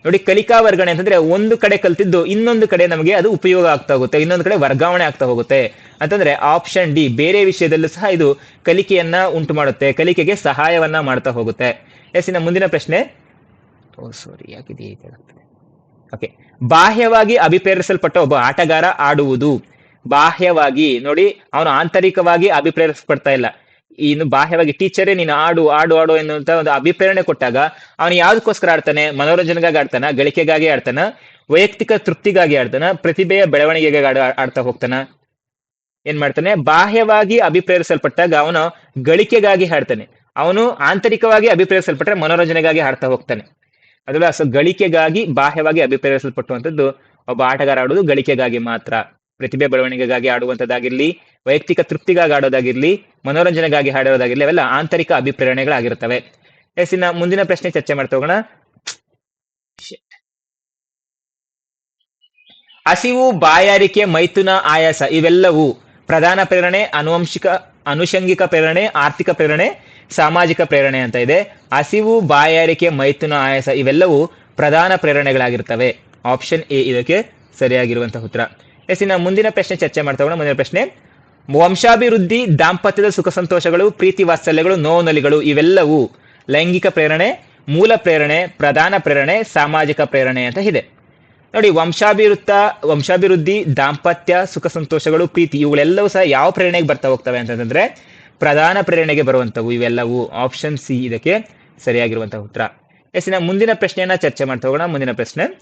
ನೋಡಿ ಕಲಿಕಾ ವರ್ಗಣೆ ಅಂತಂದ್ರೆ ಒಂದು ಕಡೆ ಕಲ್ತಿದ್ದು ಇನ್ನೊಂದು ಕಡೆ ನಮಗೆ ಅದು ಉಪಯೋಗ ಆಗ್ತಾ ಹೋಗುತ್ತೆ, ಇನ್ನೊಂದು ಕಡೆ ವರ್ಗಾವಣೆ ಆಗ್ತಾ ಹೋಗುತ್ತೆ. ಅಂತಂದ್ರೆ ಆಪ್ಷನ್ ಡಿ ಬೇರೆ ವಿಷಯದಲ್ಲೂ ಸಹ ಇದು ಕಲಿಕೆಯನ್ನ ಉಂಟು ಮಾಡುತ್ತೆ, ಕಲಿಕೆಗೆ ಸಹಾಯವನ್ನ ಮಾಡ್ತಾ ಹೋಗುತ್ತೆ. ಎಸ್, ಇನ್ನ ಮುಂದಿನ ಪ್ರಶ್ನೆ. ಓ ಸಾರಿ ಓಕೆ ಬಾಹ್ಯವಾಗಿ ಅಭಿಪ್ರೇರಿಸಲ್ಪಟ್ಟ ಒಬ್ಬ ಆಟಗಾರ ಆಡುವುದು. ಬಾಹ್ಯವಾಗಿ, ನೋಡಿ, ಅವನು ಆಂತರಿಕವಾಗಿ ಅಭಿಪ್ರೇರಿಸಲ್ಪಡ್ತಾ ಇಲ್ಲ. ಇನ್ನು ಬಾಹ್ಯವಾಗಿ ಟೀಚರೇ ನೀನು ಆಡು ಆಡು ಆಡು ಎನ್ನುವಂತ ಒಂದು ಅಭಿಪ್ರೇರಣೆ ಕೊಟ್ಟಾಗ ಅವನು ಯಾವ್ದಕ್ಕೋಸ್ಕರ ಆಡ್ತಾನೆ? ಮನೋರಂಜನೆಗಾಗಿ ಆಡ್ತಾನ? ಗಳಿಕೆಗಾಗಿ ಆಡ್ತಾನ? ವೈಯಕ್ತಿಕ ತೃಪ್ತಿಗಾಗಿ ಆಡ್ತಾನ? ಪ್ರತಿಭೆಯ ಬೆಳವಣಿಗೆಗೆ ಆಡ, ಆಡ್ತಾ ಹೋಗ್ತಾನ? ಏನ್ ಮಾಡ್ತಾನೆ? ಬಾಹ್ಯವಾಗಿ ಅಭಿಪ್ರೇರಿಸಲ್ಪಟ್ಟಾಗ ಅವನು ಗಳಿಕೆಗಾಗಿ ಹಾಡ್ತಾನೆ. ಅವನು ಆಂತರಿಕವಾಗಿ ಅಭಿಪ್ರೇರಿಸಲ್ಪಟ್ರೆ ಮನೋರಂಜನೆಗಾಗಿ ಹಾಡ್ತಾ ಹೋಗ್ತಾನೆ. ಅದಲ್ಲ ಗಳಿಕೆಗಾಗಿ ಬಾಹ್ಯವಾಗಿ ಅಭಿಪ್ರೇರಿಸಲ್ಪಟ್ಟುವಂಥದ್ದು ಒಬ್ಬ ಆಟಗಾರ ಆಡುವುದು ಗಳಿಕೆಗಾಗಿ ಮಾತ್ರ. ಪ್ರತಿಭೆ ಬೆಳವಣಿಗೆಗಾಗಿ ಆಡುವಂಥದ್ದಾಗಿರ್ಲಿ ವೈಯಕ್ತಿಕ ತೃಪ್ತಿಗಾಗಿ ಆಡೋದಾಗಿರ್ಲಿ ಮನೋರಂಜನೆಗಾಗಿ ಹಾಡೋದಾಗಿರ್ಲಿ ಅವೆಲ್ಲ ಆಂತರಿಕ ಅಭಿಪ್ರೇರಣೆಗಳಾಗಿರುತ್ತವೆ. ಎಸ್ ಇನ್ನ ಮುಂದಿನ ಪ್ರಶ್ನೆ ಚರ್ಚೆ ಮಾಡ್ತಾ ಹೋಗೋಣ. ಹಸಿವು ಬಾಯಾರಿಕೆ ಮೈಥುನ ಆಯಾಸ ಇವೆಲ್ಲವೂ ಪ್ರಧಾನ ಪ್ರೇರಣೆ ಅನುವಂಶಿಕ ಅನುಷಂಗಿಕ ಪ್ರೇರಣೆ ಆರ್ಥಿಕ ಪ್ರೇರಣೆ ಸಾಮಾಜಿಕ ಪ್ರೇರಣೆ ಅಂತ ಇದೆ. ಹಸಿವು ಬಾಯಾರಿಕೆ ಮೈಥುನ ಆಯಾಸ ಇವೆಲ್ಲವೂ ಪ್ರಧಾನ ಪ್ರೇರಣೆಗಳಾಗಿರ್ತವೆ. ಆಪ್ಷನ್ ಎ ಇದಕ್ಕೆ ಸರಿಯಾಗಿರುವಂತಹ ಉತ್ತರ. ಎಸ್, ಇನ್ನ ಮುಂದಿನ ಪ್ರಶ್ನೆ ಚರ್ಚೆ ಮಾಡ್ತಾ ಮುಂದಿನ ಪ್ರಶ್ನೆ, ವಂಶಾಭಿವೃದ್ಧಿ, ದಾಂಪತ್ಯದ ಸುಖ ಸಂತೋಷಗಳು, ಪ್ರೀತಿ ವಾತ್ಸಲ್ಯಗಳು ನೋವುನಲಿಗಳು ಇವೆಲ್ಲವೂ ಲೈಂಗಿಕ ಪ್ರೇರಣೆ, ಮೂಲ ಪ್ರೇರಣೆ, ಪ್ರಧಾನ ಪ್ರೇರಣೆ, ಸಾಮಾಜಿಕ ಪ್ರೇರಣೆ ಅಂತ ಇದೆ. ನೋಡಿ, ವಂಶಾಭಿವೃತ್ತ, ವಂಶಾಭಿವೃದ್ಧಿ, ದಾಂಪತ್ಯ, ಸುಖ ಸಂತೋಷಗಳು, ಪ್ರೀತಿ, ಇವುಗಳೆಲ್ಲವೂ ಸಹ ಯಾವ ಪ್ರೇರಣೆಗೆ ಬರ್ತಾ ಹೋಗ್ತವೆ ಅಂತಂದ್ರೆ ಪ್ರಧಾನ ಪ್ರೇರಣೆಗೆ ಬರುವಂತವು ಇವೆಲ್ಲವೂ ಆಪ್ಷನ್ ಸಿ ಇದಕ್ಕೆ ಸರಿಯಾಗಿರುವಂತಹ ಉತ್ತರ. ಎಸ್ ಮುಂದಿನ ಪ್ರಶ್ನೆಯನ್ನ ಚರ್ಚೆ ಮಾಡ್ತಾ ಹೋಗೋಣ. ಮುಂದಿನ ಪ್ರಶ್ನೆ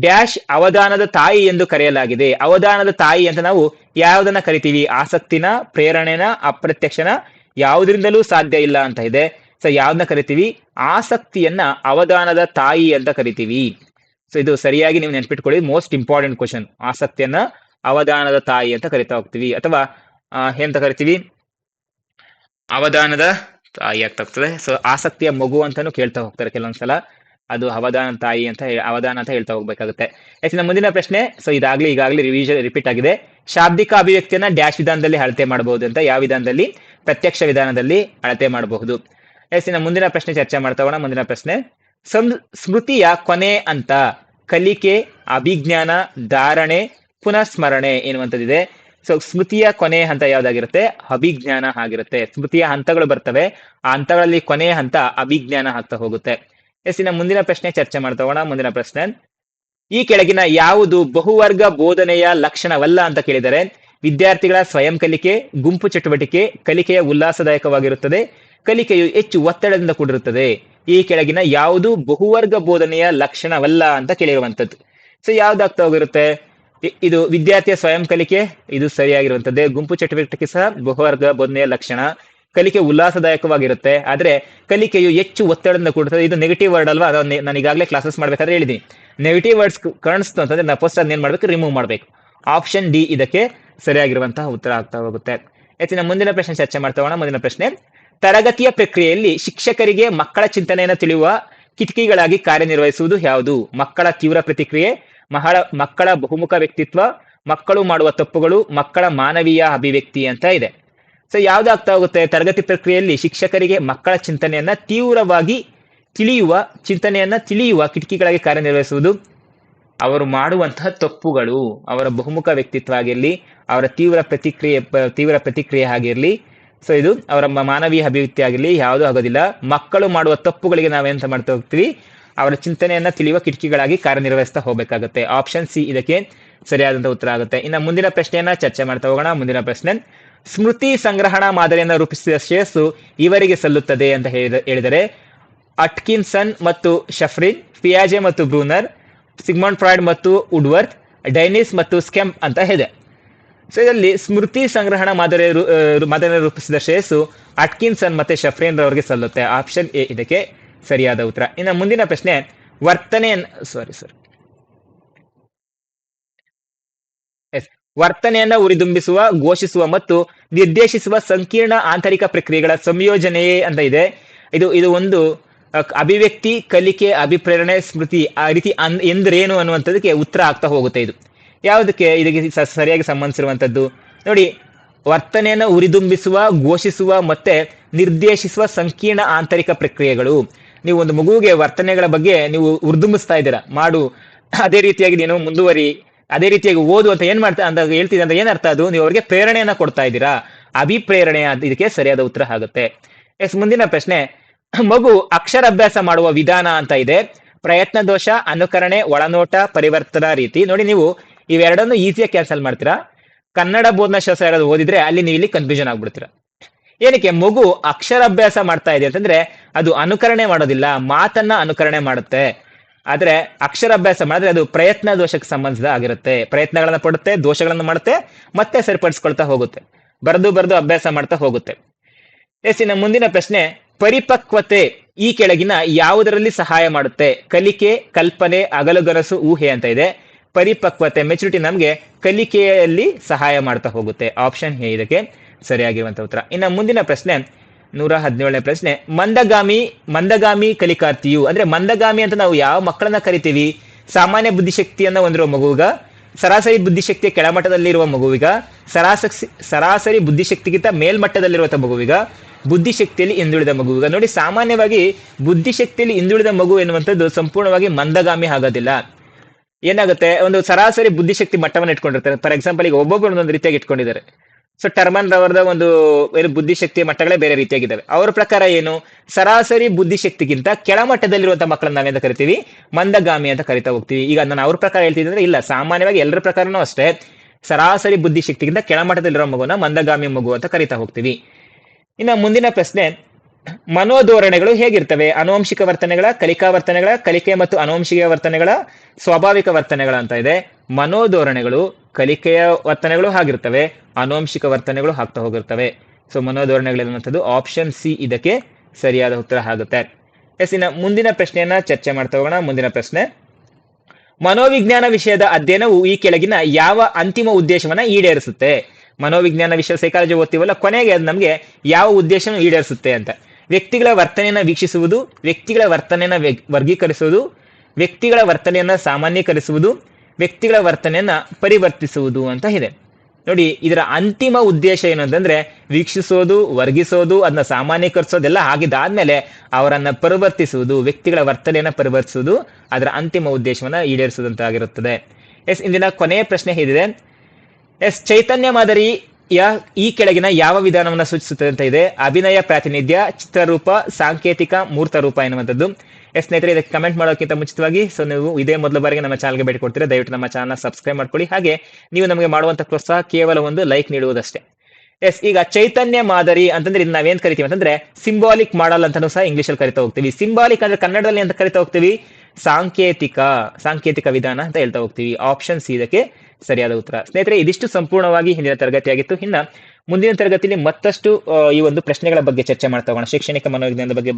ಡ್ಯಾಶ್ ಅವಧಾನದ ತಾಯಿ ಎಂದು ಕರೆಯಲಾಗಿದೆ. ಅವಧಾನದ ತಾಯಿ ಅಂತ ನಾವು ಯಾವುದನ್ನ ಕರಿತೀವಿ? ಆಸಕ್ತಿನ, ಪ್ರೇರಣೆನ, ಅಪ್ರತ್ಯಕ್ಷನ? ಯಾವುದರಿಂದಲೂ ಸಾಧ್ಯ ಇಲ್ಲ ಅಂತ ಇದೆ. ಸೊ ಯಾವ್ದನ್ನ ಕರಿತೀವಿ? ಆಸಕ್ತಿಯನ್ನ ಅವಧಾನದ ತಾಯಿ ಅಂತ ಕರಿತೀವಿ. ಸೊ ಇದು ಸರಿಯಾಗಿ ನೀವು ನೆನ್ಪಿಟ್ಕೊಳ್ಳಿ. ಮೋಸ್ಟ್ ಇಂಪಾರ್ಟೆಂಟ್ ಕ್ವಶನ್ ಆಸಕ್ತಿಯನ್ನ ಅವಧಾನದ ತಾಯಿ ಅಂತ ಕರಿತಾ ಹೋಗ್ತೀವಿ. ಅಥವಾ ಎಂತ ಕರಿತೀವಿ? ಅವಧಾನದ ತಾಯಿ ಆಗ್ತಾ ಹೋಗ್ತದೆ. ಸೊ ಆಸಕ್ತಿಯ ಮಗು ಅಂತಾನು ಕೇಳ್ತಾ ಹೋಗ್ತಾರೆ ಕೆಲವೊಂದ್ಸಲ. ಅದು ಅವಧಾನ ತಾಯಿ ಅಂತ ಅವಧಾನ ಅಂತ ಹೇಳ್ತಾ ಹೋಗ್ಬೇಕಾಗುತ್ತೆ. ಎಸ್ ನಮ್ಮ ಮುಂದಿನ ಪ್ರಶ್ನೆ, ಸೊ ಇದಾಗ್ಲಿ ಈಗಾಗಲೇ ರಿವಿಷನ್ ರಿಪೀಟ್ ಆಗಿದೆ. ಶಾಬ್ದಿಕ ಅಭಿವ್ಯಕ್ತಿಯನ್ನ ಡ್ಯಾಶ್ ವಿಧಾನದಲ್ಲಿ ಅಳತೆ ಮಾಡಬಹುದು ಅಂತ ಯಾವ ವಿಧಾನದಲ್ಲಿ? ಪ್ರತ್ಯಕ್ಷ ವಿಧಾನದಲ್ಲಿ ಅಳತೆ ಮಾಡಬಹುದು. ಎಸ್, ಇನ್ನು ಮುಂದಿನ ಪ್ರಶ್ನೆ ಚರ್ಚೆ ಮಾಡ್ತಾ ಹೋಗೋಣ, ಮುಂದಿನ ಪ್ರಶ್ನೆ. ಸ್ಮೃತಿಯ ಕೊನೆ ಅಂತ, ಕಲಿಕೆ, ಅಭಿಜ್ಞಾನ, ಧಾರಣೆ, ಪುನಃಸ್ಮರಣೆ ಎನ್ನುವಂಥದ್ದಿದೆ. ಸೊ ಸ್ಮೃತಿಯ ಕೊನೆ ಹಂತ ಯಾವ್ದಾಗಿರುತ್ತೆ? ಅಭಿಜ್ಞಾನ ಆಗಿರುತ್ತೆ. ಸ್ಮೃತಿಯ ಹಂತಗಳು ಬರ್ತವೆ. ಆ ಹಂತಗಳಲ್ಲಿ ಕೊನೆಯ ಹಂತ ಅಭಿಜ್ಞಾನ ಆಗ್ತಾ ಹೋಗುತ್ತೆ. ಎಸ್ ಇನ್ನ ಮುಂದಿನ ಪ್ರಶ್ನೆ ಚರ್ಚೆ ಮಾಡ್ತಾ ಹೋಗೋಣ ಮುಂದಿನ ಪ್ರಶ್ನೆ. ಈ ಕೆಳಗಿನ ಯಾವುದು ಬಹುವರ್ಗ ಬೋಧನೆಯ ಲಕ್ಷಣವಲ್ಲ ಅಂತ ಕೇಳಿದರೆ, ವಿದ್ಯಾರ್ಥಿಗಳ ಸ್ವಯಂ ಕಲಿಕೆ, ಗುಂಪು ಚಟುವಟಿಕೆ, ಕಲಿಕೆಯ ಉಲ್ಲಾಸದಾಯಕವಾಗಿರುತ್ತದೆ, ಕಲಿಕೆಯು ಹೆಚ್ಚು ಒತ್ತಡದಿಂದ ಕೂಡಿರುತ್ತದೆ. ಈ ಕೆಳಗಿನ ಯಾವುದು ಬಹುವರ್ಗ ಬೋಧನೆಯ ಲಕ್ಷಣವಲ್ಲ ಅಂತ ಕೇಳಿರುವಂತದ್ದು ಸೊ, ಯಾವ್ದಾಗ್ತಾ ಹೋಗಿರುತ್ತೆ? ಇದು ವಿದ್ಯಾರ್ಥಿಯ ಸ್ವಯಂ ಕಲಿಕೆ, ಇದು ಸರಿಯಾಗಿರುವಂತದ್ದೇ ಗುಂಪು ಚಟುವಟಿಕೆ ಸಹ ಬಹುವರ್ಗ ಬೋಧನೆಯ ಲಕ್ಷಣ. ಕಲಿಕೆ ಉಲ್ಲಾಸದಾಯಕವಾಗಿರುತ್ತೆ. ಆದ್ರೆ ಕಲಿಕೆಯು ಹೆಚ್ಚು ಒತ್ತಡದಿಂದ ಕೊಡುತ್ತದೆ ಇದು ನೆಗೆಟಿವ್ ವರ್ಡ್ ಅಲ್ವಾ? ಅದನ್ನ ನಾನು ಈಗಾಗಲೇ ಕ್ಲಾಸಸ್ ಮಾಡ್ಬೇಕಾದ್ರೆ ಹೇಳಿದೀನಿ ನೆಗೆಟಿವ್ ವರ್ಡ್ಸ್ ಕಾಣಿಸ್ತು ಅಂತಂದ್ರೆ ನಾವು ಫಸ್ಟ್ ಅದನ್ನ ಏನ್ ಮಾಡ್ಬೇಕು? ರಿಮೂವ್ ಮಾಡ್ಬೇಕು. ಆಪ್ಷನ್ ಡಿ ಇದಕ್ಕೆ ಸರಿಯಾಗಿರುವಂತಹ ಉತ್ತರ ಆಗ್ತಾ ಹೋಗುತ್ತೆ. ಹೆಚ್ಚಿನ ಮುಂದಿನ ಪ್ರಶ್ನೆ ಚರ್ಚೆ ಮಾಡ್ತಾ ಹೋಗೋಣ. ಮುಂದಿನ ಪ್ರಶ್ನೆ, ತರಗತಿಯ ಪ್ರಕ್ರಿಯೆಯಲ್ಲಿ ಶಿಕ್ಷಕರಿಗೆ ಮಕ್ಕಳ ಚಿಂತನೆಯನ್ನು ತಿಳಿಯುವ ಕಿಟಕಿಗಳಾಗಿ ಕಾರ್ಯನಿರ್ವಹಿಸುವುದು ಯಾವುದು? ಮಕ್ಕಳ ತೀವ್ರ ಪ್ರತಿಕ್ರಿಯೆ, ಮಹಳ, ಮಕ್ಕಳ ಬಹುಮುಖ ವ್ಯಕ್ತಿತ್ವ, ಮಕ್ಕಳು ಮಾಡುವ ತಪ್ಪುಗಳು, ಮಕ್ಕಳ ಮಾನವೀಯ ಅಭಿವ್ಯಕ್ತಿ ಅಂತ ಇದೆ. ಸೊ ಯಾವ್ದಾಗ್ತಾ ಹೋಗುತ್ತೆ? ತರಗತಿ ಪ್ರಕ್ರಿಯೆಯಲ್ಲಿ ಶಿಕ್ಷಕರಿಗೆ ಮಕ್ಕಳ ಚಿಂತನೆಯನ್ನ ತೀವ್ರವಾಗಿ ತಿಳಿಯುವ, ಚಿಂತನೆಯನ್ನ ತಿಳಿಯುವ ಕಿಟಕಿಗಳಾಗಿ ಕಾರ್ಯನಿರ್ವಹಿಸುವುದು. ಅವರು ಮಾಡುವಂತಹ ತಪ್ಪುಗಳು, ಅವರ ಬಹುಮುಖ ವ್ಯಕ್ತಿತ್ವ ಆಗಿರಲಿ, ಅವರ ತೀವ್ರ ಪ್ರತಿಕ್ರಿಯೆ ತೀವ್ರ ಪ್ರತಿಕ್ರಿಯೆ ಆಗಿರಲಿ. ಸೊ ಇದು ಅವರ ಮಾನವೀಯ ಅಭಿವ್ಯಕ್ತಿ ಆಗಿರಲಿ, ಯಾವುದೂ ಆಗೋದಿಲ್ಲ. ಮಕ್ಕಳು ಮಾಡುವ ತಪ್ಪುಗಳಿಗೆ ನಾವೆಂತ ಮಾಡ್ತಾ ಹೋಗ್ತೀವಿ? ಅವರ ಚಿಂತನೆಯನ್ನ ತಿಳಿಯುವ ಕಿಟಕಿಗಳಾಗಿ ಕಾರ್ಯನಿರ್ವಹಿಸ್ತಾ ಹೋಗಬೇಕಾಗುತ್ತೆ. ಆಪ್ಷನ್ ಸಿ ಇದಕ್ಕೆ ಸರಿಯಾದಂತ ಉತ್ತರ ಆಗುತ್ತೆ. ಇನ್ನು ಮುಂದಿನ ಪ್ರಶ್ನೆಯನ್ನ ಚರ್ಚೆ ಮಾಡ್ತಾ ಹೋಗೋಣ. ಮುಂದಿನ ಪ್ರಶ್ನೆ ಸ್ಮೃತಿ ಸಂಗ್ರಹಣಾ ಮಾದರಿಯನ್ನು ರೂಪಿಸಿದ ಶ್ರೇಯಸ್ಸು ಇವರಿಗೆ ಸಲ್ಲುತ್ತದೆ ಅಂತ ಹೇಳಿದ- ಹೇಳಿದರೆ ಅಟ್ಕಿನ್ಸನ್ ಮತ್ತು ಶಫ್ರಿನ್, ಪಿಯಾಜೆ ಮತ್ತು ಬ್ರೂನರ್, ಸಿಗ್ಮಂಡ್ ಫ್ರಾಯ್ಡ್ ಮತ್ತು ಉಡ್ವರ್ತ್ ಡೈನಿಸ್ ಮತ್ತು ಸ್ಕೆಂಪ್ ಅಂತ ಇದೆ ಸೊ ಇದರಲ್ಲಿ ಸ್ಮೃತಿ ಸಂಗ್ರಹಣ ಮಾದರಿ ಮಾದರಿಯನ್ನು ರೂಪಿಸಿದ ಶ್ರೇಯಸ್ಸು ಅಟ್ಕಿನ್ಸನ್ ಮತ್ತೆ ಶಫ್ರಿನ್ ರವರಿಗೆ ಸಲ್ಲುತ್ತೆ. ಆಪ್ಷನ್ ಎ ಇದಕ್ಕೆ ಸರಿಯಾದ ಉತ್ತರ. ಇನ್ನು ಮುಂದಿನ ಪ್ರಶ್ನೆ ವರ್ತನೆ ಸಾರಿ ಸರ್ ಎಸ್ ವರ್ತನೆಯನ್ನ ಉರಿದುಂಬಿಸುವ ಘೋಷಿಸುವ ಮತ್ತು ನಿರ್ದೇಶಿಸುವ ಸಂಕೀರ್ಣ ಆಂತರಿಕ ಪ್ರಕ್ರಿಯೆಗಳ ಸಂಯೋಜನೆಯೇ ಅಂತ ಇದೆ. ಇದು ಇದು ಒಂದು ಅಭಿವ್ಯಕ್ತಿ, ಕಲಿಕೆ, ಅಭಿಪ್ರೇರಣೆ, ಸ್ಮೃತಿ, ಆ ರೀತಿ ಅನ್, ಎಂದ್ರೇನು ಅನ್ನುವಂಥದ್ದಕ್ಕೆ ಉತ್ತರ ಆಗ್ತಾ ಹೋಗುತ್ತೆ ಇದು. ಯಾವುದಕ್ಕೆ ಇದಕ್ಕೆ ಸರಿಯಾಗಿ ಸಂಬಂಧಿಸಿರುವಂಥದ್ದು? ನೋಡಿ, ವರ್ತನೆಯನ್ನು ಉರಿದುಂಬಿಸುವ ಘೋಷಿಸುವ ಮತ್ತೆ ನಿರ್ದೇಶಿಸುವ ಸಂಕೀರ್ಣ ಆಂತರಿಕ ಪ್ರಕ್ರಿಯೆಗಳು. ನೀವು ಒಂದು ಮಗುವಿಗೆ ವರ್ತನೆಗಳ ಬಗ್ಗೆ ನೀವು ಉರಿದುಂಬಿಸ್ತಾ ಇದ್ದೀರಾ? ಮಾಡು. ಅದೇ ರೀತಿಯಾಗಿ ನೀನು ಮುಂದುವರಿ. ಅದೇ ರೀತಿಯಾಗಿ ಓದು ಅಂತ ಏನ್ ಮಾಡ್ತಾ ಅಂತ ಹೇಳ್ತಿದೆ ಅಂದ್ರೆ ಏನರ್ಥ ಅದು? ನೀವು ಅವರಿಗೆ ಪ್ರೇರಣೆಯನ್ನ ಕೊಡ್ತಾ ಇದ್ದೀರಾ? ಅಭಿಪ್ರೇರಣೆ ಇದಕ್ಕೆ ಸರಿಯಾದ ಉತ್ತರ ಆಗುತ್ತೆ. ಎಸ್, ಮುಂದಿನ ಪ್ರಶ್ನೆ. ಮಗು ಅಕ್ಷರಾಭ್ಯಾಸ ಮಾಡುವ ವಿಧಾನ ಅಂತ ಇದೆ. ಪ್ರಯತ್ನ ದೋಷ, ಅನುಕರಣೆ, ಒಳನೋಟ, ಪರಿವರ್ತನಾ ರೀತಿ. ನೋಡಿ ನೀವು ಇವೆರಡನ್ನು ಈಸಿಯಾಗಿ ಕ್ಯಾನ್ಸಲ್ ಮಾಡ್ತೀರಾ? ಕನ್ನಡ ಬೋಧನ ಶಾಸ್ತ್ರ ಯಾರಾದ್ರು ಓದಿದ್ರೆ ಅಲ್ಲಿ ನೀವು ಇಲ್ಲಿ ಕನ್ಫ್ಯೂಷನ್ ಆಗ್ಬಿಡ್ತೀರಾ? ಏನಕ್ಕೆ? ಮಗು ಅಕ್ಷರಾಭ್ಯಾಸ ಮಾಡ್ತಾ ಇದೆ ಅಂತಂದ್ರೆ ಅದು ಅನುಕರಣೆ ಮಾಡೋದಿಲ್ಲ, ಮಾತನ್ನ ಅನುಕರಣೆ ಮಾಡುತ್ತೆ. ಆದ್ರೆ ಅಕ್ಷರಾಭ್ಯಾಸ ಮಾಡಿದ್ರೆ ಅದು ಪ್ರಯತ್ನ ದೋಷಕ್ಕೆ ಸಂಬಂಧಿಸಿದ ಆಗಿರುತ್ತೆ. ಪ್ರಯತ್ನಗಳನ್ನ ಪಡುತ್ತೆ, ದೋಷಗಳನ್ನು ಮಾಡುತ್ತೆ, ಮತ್ತೆ ಸರಿಪಡಿಸ್ಕೊಳ್ತಾ ಹೋಗುತ್ತೆ. ಬರೆದು ಬರೆದು ಅಭ್ಯಾಸ ಮಾಡ್ತಾ ಹೋಗುತ್ತೆ. ಎಸ್, ಇನ್ನು ಮುಂದಿನ ಪ್ರಶ್ನೆ, ಪರಿಪಕ್ವತೆ ಈ ಕೆಳಗಿನ ಯಾವುದರಲ್ಲಿ ಸಹಾಯ ಮಾಡುತ್ತೆ? ಕಲಿಕೆ, ಕಲ್ಪನೆ ಅಗಲುಗನಸು ಊಹೆ ಅಂತ ಇದೆ. ಪರಿಪಕ್ವತೆ ಮೆಚುರಿಟಿ ನಮಗೆ ಕಲಿಕೆಯಲ್ಲಿ ಸಹಾಯ ಮಾಡ್ತಾ ಹೋಗುತ್ತೆ. ಆಪ್ಷನ್ ಹೇ ಇದಕ್ಕೆ ಸರಿಯಾಗಿರುವಂತ ಉತ್ತರ. ಇನ್ನು ಮುಂದಿನ ಪ್ರಶ್ನೆ ನೂರ ಹದಿನೇಳನೇ ಪ್ರಶ್ನೆ. ಮಂದಗಾಮಿ ಮಂದಗಾಮಿ ಕಲಿಕಾರ್ಥಿಯು ಅಂದ್ರೆ ಮಂದಗಾಮಿ ಅಂತ ನಾವು ಯಾವ ಮಕ್ಕಳನ್ನ ಕರಿತೀವಿ? ಸಾಮಾನ್ಯ ಬುದ್ಧಿಶಕ್ತಿಯನ್ನ ಹೊಂದಿರುವ ಮಗುವಿಗ, ಸರಾಸರಿ ಬುದ್ಧಿಶಕ್ತಿಯ ಕೆಳಮಟ್ಟದಲ್ಲಿರುವ ಮಗುವಿಗ ಸರಾಸರಿ ಸರಾಸರಿ ಬುದ್ಧಿಶಕ್ತಿಗಿಂತ ಮೇಲ್ಮಟ್ಟದಲ್ಲಿರುವಂತಹ ಮಗುವಿಗ, ಬುದ್ಧಿಶಕ್ತಿಯಲ್ಲಿ ಹಿಂದುಳಿದ ಮಗುವಿಗ. ನೋಡಿ, ಸಾಮಾನ್ಯವಾಗಿ ಬುದ್ಧಿಶಕ್ತಿಯಲ್ಲಿ ಹಿಂದುಳಿದ ಮಗು ಎನ್ನುವಂಥದ್ದು ಸಂಪೂರ್ಣವಾಗಿ ಮಂದಗಾಮಿ ಆಗೋದಿಲ್ಲ. ಏನಾಗುತ್ತೆ? ಒಂದು ಸರಾಸರಿ ಬುದ್ಧಿಶಕ್ತಿ ಮಟ್ಟವನ್ನು ಇಟ್ಕೊಂಡಿರ್ತಾರೆ. ಫಾರ್ ಎಕ್ಸಾಂಪಲ್, ಈಗ ಒಬ್ಬೊಬ್ಬರು ಒಂದೊಂದು ರೀತಿಯಾಗಿ ಇಟ್ಕೊಂಡಿದ್ದಾರೆ. ಸೊ ಟರ್ಮನ್ ರವರದ ಒಂದು, ಏನು ಬುದ್ಧಿಶಕ್ತಿಯ ಮಟ್ಟಗಳೇ ಬೇರೆ ರೀತಿಯಾಗಿದ್ದಾವೆ. ಅವರ ಪ್ರಕಾರ ಏನು? ಸರಾಸರಿ ಬುದ್ಧಿಶಕ್ತಿಗಿಂತ ಕೆಳಮಟ್ಟದಲ್ಲಿರುವಂತಹ ಮಕ್ಕಳನ್ನ ನಾವೇಂತ ಕರಿತೀವಿ? ಮಂದಗಾಮಿ ಅಂತ ಕರಿತಾ ಹೋಗ್ತೀವಿ. ಈಗ ನಾನು ಅವ್ರ ಪ್ರಕಾರ ಹೇಳ್ತಿದ್ರೆ ಇಲ್ಲ, ಸಾಮಾನ್ಯವಾಗಿ ಎಲ್ಲರ ಪ್ರಕಾರನೂ ಅಷ್ಟೇ. ಸರಾಸರಿ ಬುದ್ಧಿಶಕ್ತಿಗಿಂತ ಕೆಳಮಟ್ಟದಲ್ಲಿರೋ ಮಗುವನ್ನ ಮಂದಗಾಮಿ ಮಗು ಅಂತ ಕರಿತಾ ಹೋಗ್ತೀವಿ. ಇನ್ನು ಮುಂದಿನ ಪ್ರಶ್ನೆ, ಮನೋಧೋರಣೆಗಳು ಹೇಗಿರ್ತವೆ? ಅನುವಂಶಿಕ ವರ್ತನೆಗಳ, ಕಲಿಕಾ ವರ್ತನೆಗಳ, ಕಲಿಕೆ ಮತ್ತು ಅನುವಂಶಿಕ ವರ್ತನೆಗಳ, ಸ್ವಾಭಾವಿಕ ವರ್ತನೆಗಳ ಅಂತ ಇದೆ. ಮನೋಧೋರಣೆಗಳು ಕಲಿಕೆಯ ವರ್ತನೆಗಳು ಆಗಿರ್ತವೆ ಅನುವಂಶಿಕ ವರ್ತನೆಗಳು ಆಗ್ತಾ ಹೋಗಿರ್ತವೆ. ಸೊ ಮನೋಧೋರಣೆಗಳಿರುವಂಥದ್ದು ಆಪ್ಷನ್ ಸಿ ಇದಕ್ಕೆ ಸರಿಯಾದ ಉತ್ತರ ಆಗುತ್ತೆ. ಎಸ್, ಇನ್ನು ಮುಂದಿನ ಪ್ರಶ್ನೆಯನ್ನ ಚರ್ಚೆ ಮಾಡ್ತಾ ಹೋಗೋಣ. ಮುಂದಿನ ಪ್ರಶ್ನೆ, ಮನೋವಿಜ್ಞಾನ ವಿಷಯದ ಅಧ್ಯಯನವು ಈ ಕೆಳಗಿನ ಯಾವ ಅಂತಿಮ ಉದ್ದೇಶವನ್ನ ಈಡೇರಿಸುತ್ತೆ? ಮನೋವಿಜ್ಞಾನ ವಿಷಯ ಸೈಕಾಲಜಿ ಓದ್ತೀವಲ್ಲ, ಕೊನೆಗೆ ಅದು ನಮಗೆ ಯಾವ ಉದ್ದೇಶವನ್ನು ಈಡೇರಿಸುತ್ತೆ ಅಂತ. ವ್ಯಕ್ತಿಗಳ ವರ್ತನೆಯನ್ನ ವೀಕ್ಷಿಸುವುದು, ವ್ಯಕ್ತಿಗಳ ವರ್ತನೆಯನ್ನ ವರ್ಗೀಕರಿಸುವುದು, ವ್ಯಕ್ತಿಗಳ ವರ್ತನೆಯನ್ನ ಸಾಮಾನ್ಯೀಕರಿಸುವುದು ವ್ಯಕ್ತಿಗಳ ವರ್ತನೆಯನ್ನ ಪರಿವರ್ತಿಸುವುದು ಅಂತ ಇದೆ. ನೋಡಿ, ಇದರ ಅಂತಿಮ ಉದ್ದೇಶ ಏನು ವೀಕ್ಷಿಸೋದು, ವರ್ಗಿಸೋದು, ಅದನ್ನ ಸಾಮಾನ್ಯೀಕರಿಸೋದೆಲ್ಲ ಆಗಿದಾದ್ಮೇಲೆ ಅವರನ್ನ ಪರಿವರ್ತಿಸುವುದು, ವ್ಯಕ್ತಿಗಳ ವರ್ತನೆಯನ್ನ ಪರಿವರ್ತಿಸುವುದು ಅದರ ಅಂತಿಮ ಉದ್ದೇಶವನ್ನ ಈಡೇರಿಸುವುದಂತಾಗಿರುತ್ತದೆ. ಎಸ್, ಇಂದಿನ ಕೊನೆಯ ಪ್ರಶ್ನೆ ಹೇಗಿದೆ. ಎಸ್, ಚೈತನ್ಯ ಮಾದರಿಯ ಈ ಕೆಳಗಿನ ಯಾವ ವಿಧಾನವನ್ನು ಸೂಚಿಸುತ್ತದೆ ಅಂತ ಇದೆ. ಅಭಿನಯ ಪ್ರಾತಿನಿಧ್ಯ, ಚಿತ್ರರೂಪ, ಸಾಂಕೇತಿಕ, ಮೂರ್ತ ರೂಪ ಎನ್ನುವಂಥದ್ದು. ಎಸ್ ಸ್ನೇಹಿತರೆ, ಇದಕ್ಕೆ ಕಮೆಂಟ್ ಮಾಡೋಕ್ಕಿಂತ ಮುಂಚಿತವಾಗಿ ಸೊ ನೀವು ಇದೇ ಮೊದಲ ಬಾರಿಗೆ ನಮ್ಮ ಚಾನಲ್ಗೆ ಭೇಟಿ ಕೊಡ್ತೀರಾ, ದಯವಿಟ್ಟು ನಮ್ಮ ಚಾನಲ್ ಸಬ್ಸ್ಕ್ರೈಬ್ ಮಾಡ್ಕೊಳ್ಳಿ. ಹಾಗೆ, ನೀವು ನಮಗೆ ಮಾಡುವಂತ ಪ್ರೋತ್ಸಾಹ ಕೇವಲ ಒಂದು ಲೈಕ್ ನೀಡುವುದಷ್ಟೇ. ಎಸ್ ಈಗ ಚೈತನ್ಯ ಮಾದರಿ ಅಂತಂದ್ರೆ ಇದು ನಾವೇನ್ ಕರಿತೀವಿ ಅಂತಂದ್ರೆ ಸಿಂಬಾಲಿಕ್ ಮಾಡಲ್ ಅಂತಾನು ಸಹ ಇಂಗ್ಲಿಷ್ ಅಲ್ಲಿ ಕರಿತಾ ಹೋಗ್ತೀವಿ. ಸಿಂಬಾಲಿಕ್ ಅಂದ್ರೆ ಕನ್ನಡದಲ್ಲಿ ಅಂತ ಕರಿತಾ ಹೋಗ್ತೀವಿ. ಸಾಂಕೇತಿಕ ಸಾಂಕೇತಿಕ ವಿಧಾನ ಅಂತ ಹೇಳ್ತಾ ಹೋಗ್ತೀವಿ. ಆಪ್ಷನ್ ಸಿ ಇದಕ್ಕೆ ಸರಿಯಾದ ಉತ್ತರ. ಸ್ನೇಹಿತರೆ, ಇದಿಷ್ಟು ಸಂಪೂರ್ಣವಾಗಿ ಹಿಂದಿನ ತರಗತಿಯಾಗಿತ್ತು. ಇನ್ನ ಮುಂದಿನ ತರಗತಿಯಲ್ಲಿ ಮತ್ತಷ್ಟು ಈ ಒಂದು ಪ್ರಶ್ನೆಗಳ ಬಗ್ಗೆ ಚರ್ಚೆ ಮಾಡ್ತಾ ಹೋಗೋಣ. ಶೈಕ್ಷಣಿಕ ಮನೋವಿಜ್ಞಾನದ ಬಗ್ಗೆ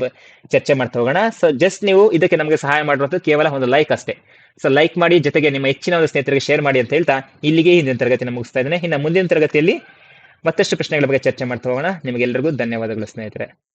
ಚರ್ಚೆ ಮಾಡ್ತಾ ಹೋಗೋಣ. ಸೊ ಜಸ್ಟ್ ನೀವು ಇದಕ್ಕೆ ನಮಗೆ ಸಹಾಯ ಮಾಡುವಂತ ಕೇವಲ ಒಂದು ಲೈಕ್ ಅಷ್ಟೇ. ಸೊ ಲೈಕ್ ಮಾಡಿ, ಜೊತೆಗೆ ನಿಮ್ಮ ಹೆಚ್ಚಿನ ಒಂದು ಸ್ನೇಹಿತರಿಗೆ ಶೇರ್ ಮಾಡಿ ಅಂತ ಹೇಳ್ತಾ ಇಲ್ಲಿಗೆ ಹಿಂದಿನ ತರಗತಿ ಮುಗಿಸ್ತಾ ಇದ್ದೇನೆ. ಇನ್ನು ಮುಂದಿನ ತರಗತಿಯಲ್ಲಿ ಮತ್ತಷ್ಟು ಪ್ರಶ್ನೆಗಳ ಬಗ್ಗೆ ಚರ್ಚೆ ಮಾಡ್ತಾ ಹೋಗೋಣ. ನಿಮಗೆಲ್ಲರಿಗೂ ಧನ್ಯವಾದಗಳು ಸ್ನೇಹಿತರೆ.